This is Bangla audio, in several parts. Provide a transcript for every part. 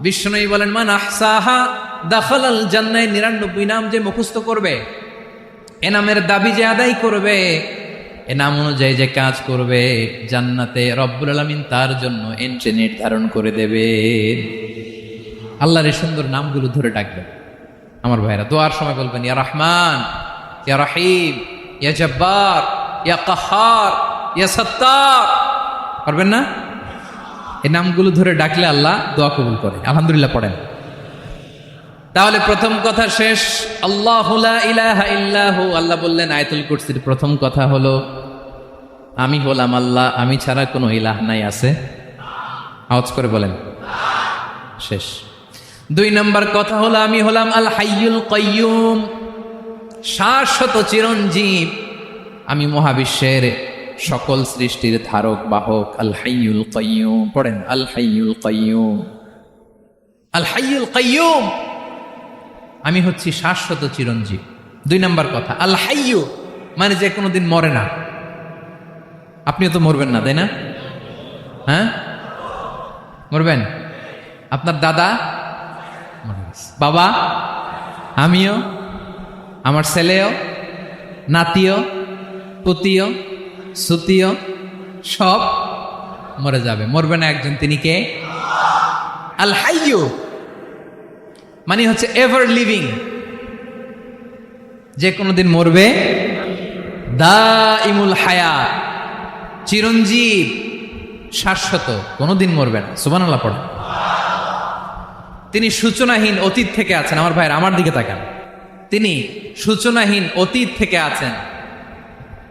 বিষ্ণুই বলেন, মান আহসাহা দাখাল আল জান্নায় নিরানব্বই নাম যে মুখস্থ করবে, এ নামের দাবি যে আদায় করবে, এ নাম অনুযায়ী যে কাজ করবে, জান্নাতে রব্বুল আলমিন তার জন্য এন্ট্রি নির্ধারণ করে দেবে। আল্লাহর এই সুন্দর নামগুলো ধরে ডাকবেন। আমার ভাইরা, দোয়ার সময় বলবেন, ইয়া রহমান, ইয়া রহিম, ইয়া জব্বার, ইয়া কাহার, ইয়া সত্তার পারবেন না? এই নামগুলো ধরে ডাকলে আল্লাহ দোয়া কবুল করে। আলহামদুলিল্লাহ পড়েন। তাহলে প্রথম কথা শেষ। আল্লাহ আল্লাহ বললেন, আয়াতুল কুরসির প্রথম কথা হলো, আমি হলাম আল্লাহ, আমি ছাড়া কোনো ইলাহ নাই, আছে? আওয়াজ করে বলেন। শেষ। দুই নম্বর কথা হলো, আমি হলাম আল হাইয়ুল কয়্যুম শাশ্বত চিরঞ্জীব। আমি মহাবিশ্বের সকল সৃষ্টির ধারক, বাহক, আল হাইয়ুল কয়্যুম পড়েন, আল আল হাইয়ুল কয়্যুম আমি হচ্ছি শাশ্বত চিরঞ্জীব। দুই নম্বর কথা, আল হাইয়ু মানে যে কোনো দিন মরে না। আপনিও তো মরবেন না, তাই না? হ্যাঁ? মরবেন? আপনার দাদা? বাবা? আমিও? আমার ছেলেও? নাতিও? পুতিও? সুতিও সব মরে যাবে। মরবে না একজন, তিনি কে? আল হাইয়ু। মানে হচ্ছে এভার লিভিং যে কোনো দিন মরবে। দা ইমুল হায়া। চিরঞ্জীব, শাশ্বত। কোনোদিন মরবে না। সুবান আল্লাহ পড়ে তিনি সূচনাহীন অতীত থেকে আছেন। আমার ভাইয়ের, আমার দিকে তাকান। তিনি সূচনাহীন অতীত থেকে আছেন।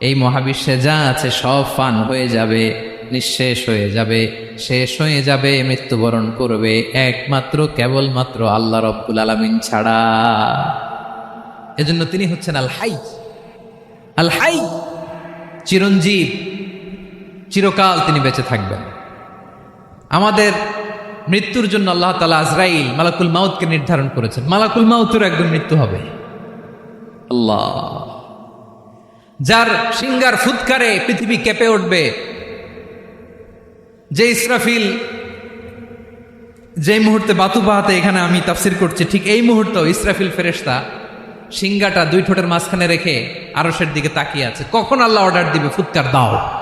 এই মহাবিশ্বে যা আছে সব ফান হয়ে যাবে, নিঃশেষ হয়ে যাবে, শেষ হয়ে যাবে, মৃত্যুবরণ করবে, একমাত্র, কেবলমাত্র আল্লাহ রব্বুল আলমিন ছাড়া। এজন্য তিনি হচ্ছেন আল হাই। আল হাই, চিরঞ্জীব, চিরকাল তিনি বেঁচে থাকবেন। আমাদের মৃত্যুর জন্য আল্লাহ তালা আজরাইল মালাকুল মাউতকে নির্ধারণ করেছেন। মালাকুল মাউতের একদম মৃত্যু হবে। আল্লাহ। যার সিঙ্গার ফুৎকারে পৃথিবী কেঁপে উঠবে, যে ইসরাফিল যে মুহূর্তে বাতু বাহাতে এখানে আমি তাফসির করছি, ঠিক এই মুহূর্তে ইসরাফিল ফেরেশতা সিঙ্গাটা দুই ঠোঁটের মাঝখানে রেখে আরসের দিকে তাকিয়ে আছে। কখন আল্লাহ অর্ডার দিবে? ফুৎকার দাও।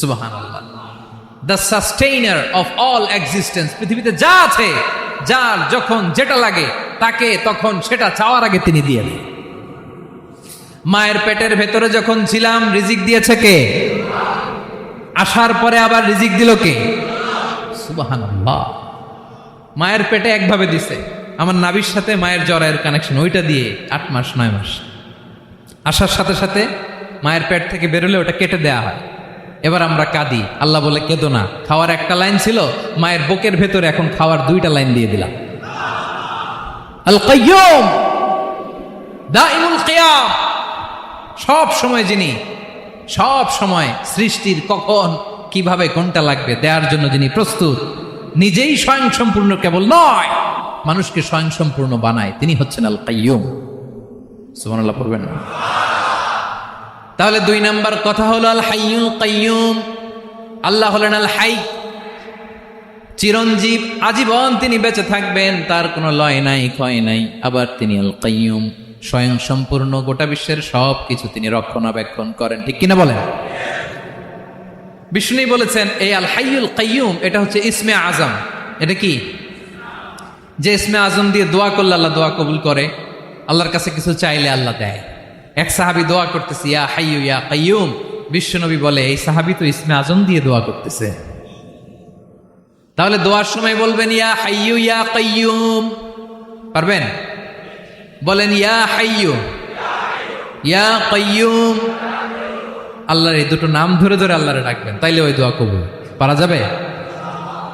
সুবাহান the sustainer of all existence পৃথিবীতে যা আছে, যার যখন যেটা লাগে, তাকে তখন সেটা চাওয়ার আগে তিনি দিয়ে দেন। মায়ের পেটের ভেতরে যখন ছিলাম, রিজিক দিয়েছে কে? আসার পরে আবার রিজিক দিল কে? সুবাহান মায়ের পেটে একভাবে দিছে। আমার নাবির সাথে মায়ের জরায়ের কানেকশন ওইটা দিয়ে আট মাস, নয় মাস। আসার সাথে সাথে মায়ের পেট থেকে বেরোলে ওটা কেটে দেয়া হয়। এবার আমরা কাঁদি। আল্লাহ বলে, কেঁদো না। খাওয়ার একটা লাইন ছিল, মায়ের বুকের ভেতরে এখন খাওয়ার দুইটা লাইন দিয়ে দিলাম। আল সব সময় যিনি, সব সময় সৃষ্টির কখন, কীভাবে কোনটা লাগবে দেওয়ার জন্য যিনি প্রস্তুত, নিজেই স্বয়ংসম্পূর্ণ কেবল নয়, মানুষকে স্বয়ংসম্পূর্ণ বানায়, তিনি হচ্ছেন আল কাইয়ুম সুবহানাল্লাহ, পড়বেন না। তাহলে দুই নাম্বার কথা হলো, আল হাইয়ুল কাইয়ুম। আল্লাহ হলেন আল হাই। চিরঞ্জীব, আজীবন তিনি বেঁচে থাকবেন, তার কোনো লয় নাই, ক্ষয় নাই। আবার তিনি আল কাইয়ুম। স্বয়ং সম্পূর্ণ গোটা বিশ্বের সব কিছু তিনি রক্ষণাবেক্ষণ করেন। ঠিক কিনা বলেন? বিষ্ণু বলেছেন, এই আল হাইয়ুল কাইয়ুম, এটা হচ্ছে ইসমে আজম। এটা কি? যে ইসমে আজম দিয়ে দোয়া করলে আল্লাহ দোয়া কবুল করে, আল্লাহর কাছে কিছু চাইলে আল্লাহ দেয়। এক সাহাবি দোয়া করতেছে, ইয়া হাইয়ু ইয়া কাইয়ুম বিশ্বনবী বলে, এই সাহাবি তো ইসমে আজম দিয়ে দোয়া করতেছে। তাহলে দোয়ার সময় বলবেন, ইয়া হাইয়ু ইয়া কাইয়ুম পারবেন? বলেন, ইয়া হাইয়ু ইয়া কাইয়ুম আল্লাহর এই দুটো নাম ধরে ধরে আল্লাহরে ডাকবেন, তাইলে ওই দোয়া কবুল। পারা যাবে?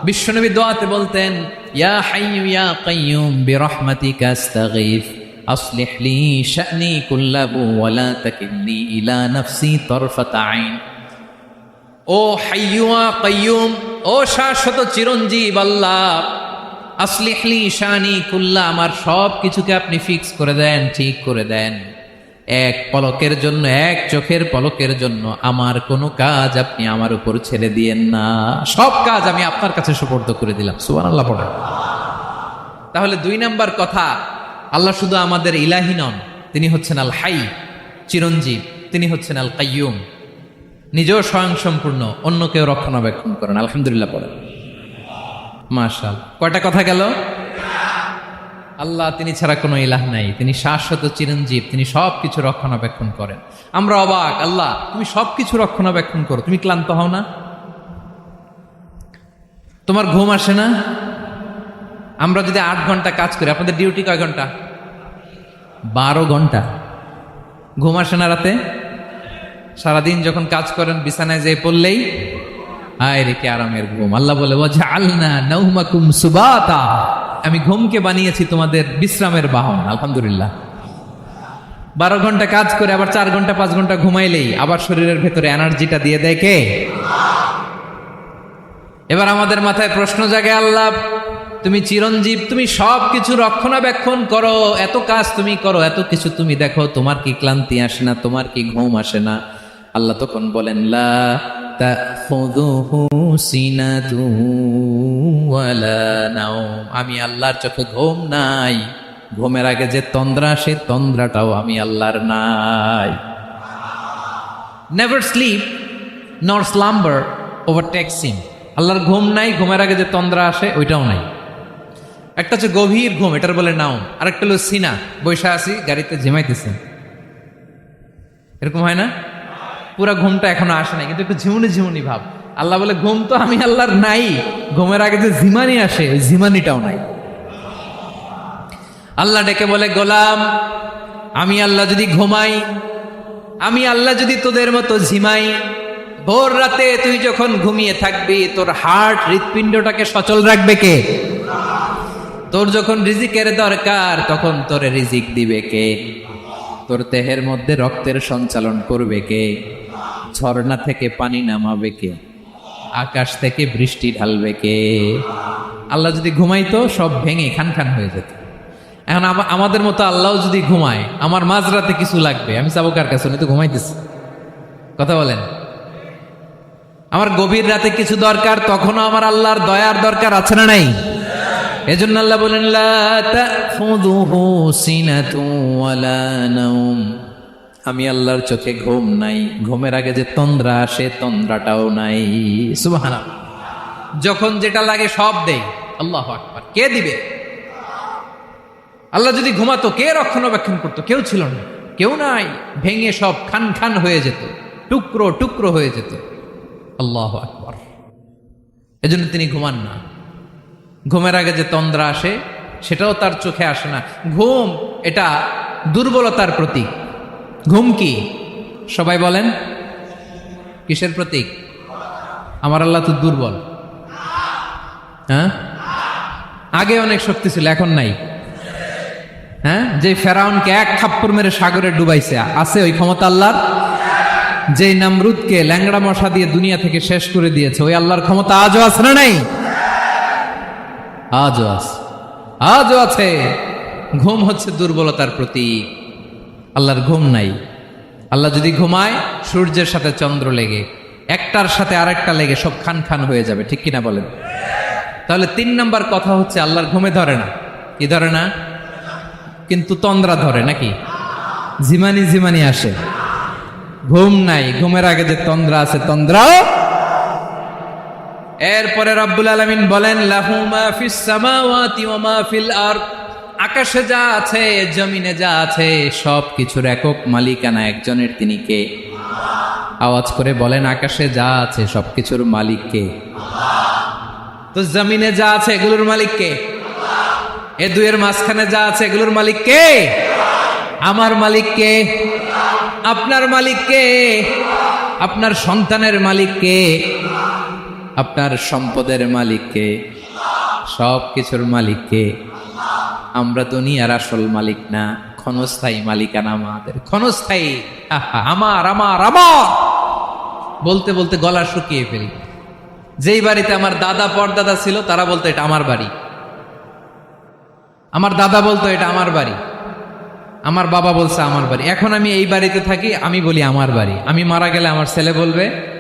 বিশ্বনবী দোয়াতে বলতেন, ইয়া হাইয়ু ইয়া কাইয়ুম বিরহমাতিকা আস্তাগীথ أصلح لي شأني كله ولا تكلني إلى نفسي طرفة عين ও হাইয়ুয়া কাইয়ুম ও শাশ্বত চিরঞ্জীব আল্লাহ আসলিহলি শানি কুল্লা আমার সব কিছুকে আপনি ফিক্স করে দেন ঠিক করে দেন এক পলকের জন্য এক চোখের পলকের জন্য আমার কোনো কাজ আপনি আমার উপর ছেড়ে দিয়েন না সব কাজ আমি আপনার কাছে সুপর্দ করে দিলাম সুবান আল্লাহ পড়ে তাহলে দুই নাম্বার কথা আল্লাহ শুধু আমাদের ইলাহি নন, তিনি হচ্ছেন আল হাই, চিরঞ্জীব, তিনি হচ্ছেন আল কাইয়ুম। নিজেও স্বয়ংসম্পূর্ণ, অন্য কেউ রক্ষণাবেক্ষণ করেন আলহামদুলিল্লাহ পড়েন মাশাল। কয়টা কথা গেল? আল্লাহ তিনি ছাড়া কোনো ইলাহ নাই, তিনি শাশ্বত চিরঞ্জীব, তিনি সব কিছু রক্ষণাবেক্ষণ করেন। আমরা অবাক, আল্লাহ, তুমি সব কিছু রক্ষণাবেক্ষণ করো, তুমি ক্লান্ত হও না? তোমার ঘুম আসে না? আমরা যদি আট ঘণ্টা কাজ করি, আপনাদের ডিউটি কয় ঘণ্টা? বারো ঘণ্টা। ঘুম আসে না রাতে? সারাদিন যখন কাজ করেন, বিছানায় যেয়ে পড়লেই আয় রেখে আরামের ঘুম। আল্লাহ বলে বোঝা আলনা নৌমাকুম সুবাতা। আমি ঘুমকে বানিয়েছি তোমাদের বিশ্রামের বাহন, আলহামদুলিল্লাহ। বারো ঘণ্টা কাজ করে, আবার চার ঘণ্টা, পাঁচ ঘণ্টা ঘুমাইলেই, আবার শরীরের ভেতরে এনার্জিটা দিয়ে দেয় কে? এবার আমাদের মাথায় প্রশ্ন জাগে, আল্লাহ তুমি চিরঞ্জীব, তুমি সব কিছু রক্ষণাবেক্ষণ করো। এত কাজ তুমি করো, এত কিছু তুমি দেখো। তোমার কি ক্লান্তি আসে না, তোমার কি ঘুম আসে না? আল্লাহ তখন বলেন, লা আমি আল্লাহর চোখে ঘুম নাই। ঘুমের আগে যে তন্দ্রা সে তন্দ্রাটাও আমি আল্লাহর নাই। Never sleep nor slumber overtakes him আল্লাহর ঘুম নাই, ঘুমের আগে যে তন্দ্রা আসে, ওইটাও নাই। একটা হচ্ছে গভীর ঘুম, এটার বলে নাও আরেকটা হলো সিনা, বৈশা আছি গাড়িতে ঝিমাইতেছে। এরকম হয় না? পুরা ঘুমটা এখনও আসে নাই, কিন্তু একটু ঝিমুনি ঝিমুনি ভাব। আল্লাহ বলে, ঘুম তো আমি আল্লাহর নাই, ঘুমের আগে যে ঝিমানি আসে, ওই ঝিমানিটাও নাই। আল্লাহ ডেকে বলে, গোলাম, আমি আল্লাহ যদি ঘুমাই, আমি আল্লাহ যদি তোদের মতো ঝিমাই, ভোর রাতে তুই যখন ঘুমিয়ে থাকবি, তোর হার্ট হৃৎপিণ্ডটাকে সচল রাখবে কে? তোর যখন রিজিকের দরকার, তখন তোর রিজিক দিবে কে? তোর দেহের মধ্যে রক্তের সঞ্চালন করবে কে? ঝর্ণা থেকে পানি নামাবে কে? আকাশ থেকে বৃষ্টি ঢালবে কে? আল্লাহ যদি ঘুমাইতো, সব ভেঙে খান খান হয়ে যেত। এখন আমাদের মতো আল্লাহ যদি ঘুমায়, আমার মাঝরাতে কিছু লাগবে। আমি চাবো কার কাছে? তো ঘুমাইতেছি। কথা বলেন। আমার গভীর রাতে কিছু দরকার, তখনও আমার আল্লাহর দয়ার দরকার আছে না নাই? এজন্য আল্লাহ বলেন আমি আল্লাহর চোখে ঘুম নাই। ঘুমের আগে যে তন্দ্রা আসে, তন্দ্রাটাও নাই। সুবহানাল্লাহ। যখন যেটা লাগে সব দেই। আল্লাহ আকবার। কে দিবে? আল্লাহ যদি ঘুমাতো, কে রক্ষণাবেক্ষণ করতো? কেউ ছিল না। কেউ নাই। ভেঙে সব খান খান হয়ে যেত। টুকরো টুকরো হয়ে যেত। আল্লাহ আকবর। এজন্য তিনি ঘুমান না। ঘুমের আগে যে তন্দ্রা আসে, সেটাও তার চোখে আসে না। ঘুম এটা দুর্বলতার প্রতীক। ঘুম কি? সবাই বলেন, কিসের প্রতীক? আমার আল্লাহ তো দুর্বল। হ্যাঁ? আগে অনেক শক্তি ছিল, এখন নাই। হ্যাঁ? যে ফেরাউনকে এক থাপ্পড় মেরে সাগরে ডুবাইছে, আছে ওই ক্ষমতা আল্লাহর? যে নামরুদকে ল্যাংড়া মশা দিয়ে দুনিয়া থেকে শেষ করে দিয়েছে, ওই আল্লাহর ক্ষমতা আজও আছে না নাই? আজও আছে। আজও আছে। ঘুম হচ্ছে দুর্বলতার প্রতীক। আল্লাহর ঘুম নাই। আল্লাহ যদি ঘুমায়, সূর্যের সাথে চন্দ্র লেগে, একটার সাথে আরেকটা লেগে সব খান খান হয়ে যাবে, ঠিক কিনা বলেন? তাহলে তিন নম্বর কথা হচ্ছে, আল্লাহর ঘুমে ধরে না। কি ধরে না? কিন্তু তন্দ্রা ধরে, নাকি? জিমানি জিমানি আসে। ঘুম নাই। ঘুমের আগে যে তন্দ্রা আছে, তন্দ্রাও এরপরে রব্বুল আলমিন বলেন, লাহু মা ফিস সামাওয়াতি ওয়া মা ফিল আরদ। আকাশে যা আছে, জমিনে যা আছে সব কিছুর একক মালিকানা একজনের, তিনি কে? আওয়াজ করে বলেন, আকাশে যা আছে সব কিছুর মালিক কে? তো জমিনে যা আছে, এগুলোর মালিক কে? এ দুয়ের মাঝখানে যা আছে, এগুলোর মালিক কে? আমার মালিক কে? আপনার মালিক কে? আপনার সন্তানের মালিক কে? আপনার সম্পদের মালিক কে? সব কিছুর মালিক কে? আমরা দুনিয়ার আসল মালিক না, ক্ষণস্থায়ী মালিকানা আমাদের। ক্ষণস্থায়ী আমার আমার আমার! বলতে বলতে গলা শুকিয়ে ফেলি। যেই বাড়িতে আমার দাদা পরদাদা ছিল, তারা বলতো এটা আমার বাড়ি। আমার দাদা বলতো এটা আমার বাড়ি। আমার বাবা বলছে আমার বাড়ি। এখন আমি এই বাড়িতে থাকি, আমি বলি আমার বাড়ি। আমি মারা গেলে আমার ছেলে বলবে,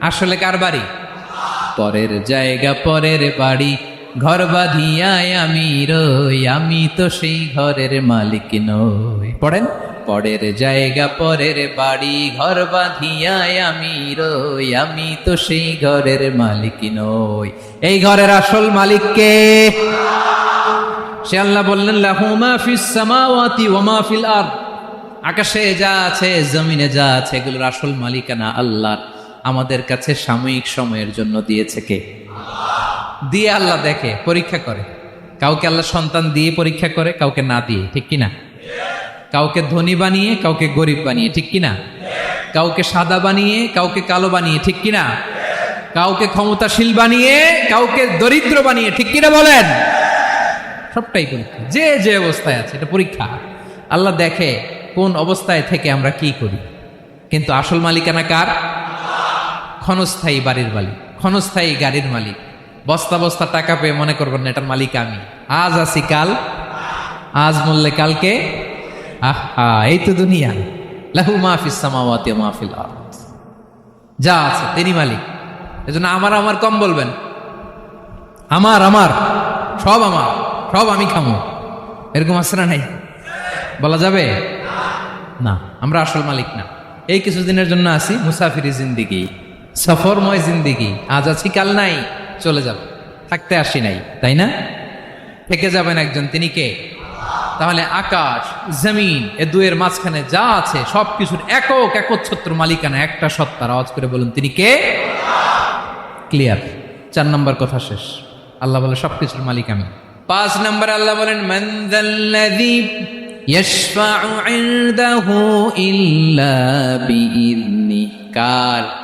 আসলে কার বাড়ি? পরের জায়গা, পরের বাড়ি। ঘর বাঁধিয়ায় আমি রই, আমি তো সেই ঘরের মালিক নই। পড়েন? পরের জায়গা, পরের বাড়ি, ঘর বাঁধিয়ায় আমি রই, আমি তো সেই ঘরের মালিক নই। এই ঘরের আসল মালিককে সে আল্লাহ বললেন সামাওয়াতি আকাশে যা আছে, জমিনে যা আছে, এগুলোর আসল মালিকানা আল্লাহর। আমাদের কাছে সাময়িক সময়ের জন্য দিয়েছে কে? দিয়ে আল্লাহ দেখে, পরীক্ষা করে। কাউকে আল্লাহ সন্তান দিয়ে পরীক্ষা করে, কাউকে না দিয়ে, ঠিক কিনা? কাউকে ধনী বানিয়ে, কাউকে গরিব বানিয়ে, ঠিক কিনা? কাউকে সাদা বানিয়ে, কাউকে কালো বানিয়ে, ঠিক কিনা? কাউকে ক্ষমতাশীল বানিয়ে, কাউকে দরিদ্র বানিয়ে, ঠিক কিনা বলেন? সবটাই পরীক্ষা। যে যে অবস্থায় আছে, এটা পরীক্ষা। আল্লাহ দেখে কোন অবস্থায় থেকে আমরা কি করি। কিন্তু আসল মালিকানা কার? ক্ষণস্থায়ী বাড়ির মালিক, ক্ষণস্থায়ী গাড়ির মালিক। বস্তা বস্তা টাকা পেয়ে মনে করবেন না, এটার মালিক আমি। আজ আছি কাল, আজ মরলে কালকে? আহা, এই তো দুনিয়া। লাহু মাহফিস সামাওয়াতি ওয়া মাহফিল যা আছে, তিনি মালিক। এজন্য আমার আমার কম বলবেন। আমার আমার, সব আমার, সব আমি খামো। এরকম না নাই? বলা যাবে? না, আমরা আসল মালিক না। এই কিছুদিনের জন্য আসি, মুসাফিরি জিন্দিগি। সফরময় জিন্দিগি। আজ আছি কাল নাই, চলে যাব। থাকতে আসি নাই, তাই না? থেকে যাবেন একজন, তিনি কে? তাহলে আকাশ, জমিন, এ দুয়ের মাঝখানে যা আছে সব কিছুর একক একচ্ছত্র মালিকানা, একটা সত্তার। আওয়াজ করে বলুন, তিনি কে? ক্লিয়ার। চার নম্বর কথা শেষ। আল্লাহ বলে, সবকিছুর মালিক আমি। পাঁচ নম্বর আল্লাহ বলেন মন্দাল্লাযী ইয়াশফাউ ইল্লা বিইذনি কার?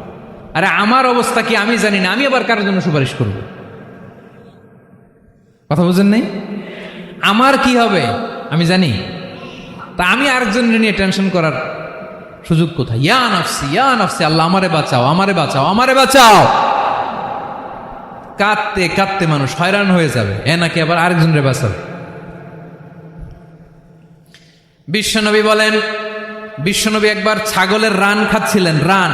আরে আমার অবস্থা কি আমি জানি না, আমি আবার কারোর জন্য সুপারিশ করব? কথা বুঝেন নাই? আমার কি হবে, আমি জানি। তা আমি আরেকজনের নিয়ে টেনশন করার সুযোগ কোথায়? ইয়া নাফসি ইয়া নাফসি, আল্লাহ আমারে বাঁচাও আমারে বাঁচাও আমারে বাঁচাও। কাঁদতে কাঁদতে মানুষ হয়রান হয়ে যাবে। এ নাকি আবার আরেকজনের বাঁচাবে বিশ্বনবী বলেন, বিশ্বনবী একবার ছাগলের রান খাচ্ছিলেন, রান।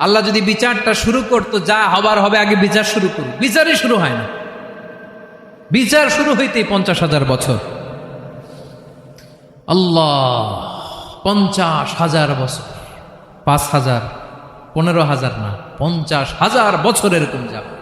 আল্লাহ যদি বিচারটা শুরু করতো, যা হবার হবে আগে বিচার শুরু করুক। বিচারই শুরু হয় না। বিচার শুরু হইতেই পঞ্চাশ হাজার বছর। আল্লাহ, পঞ্চাশ হাজার বছর। পাঁচ হাজার, পনেরো হাজার না, পঞ্চাশ হাজার বছর এরকম যাবে।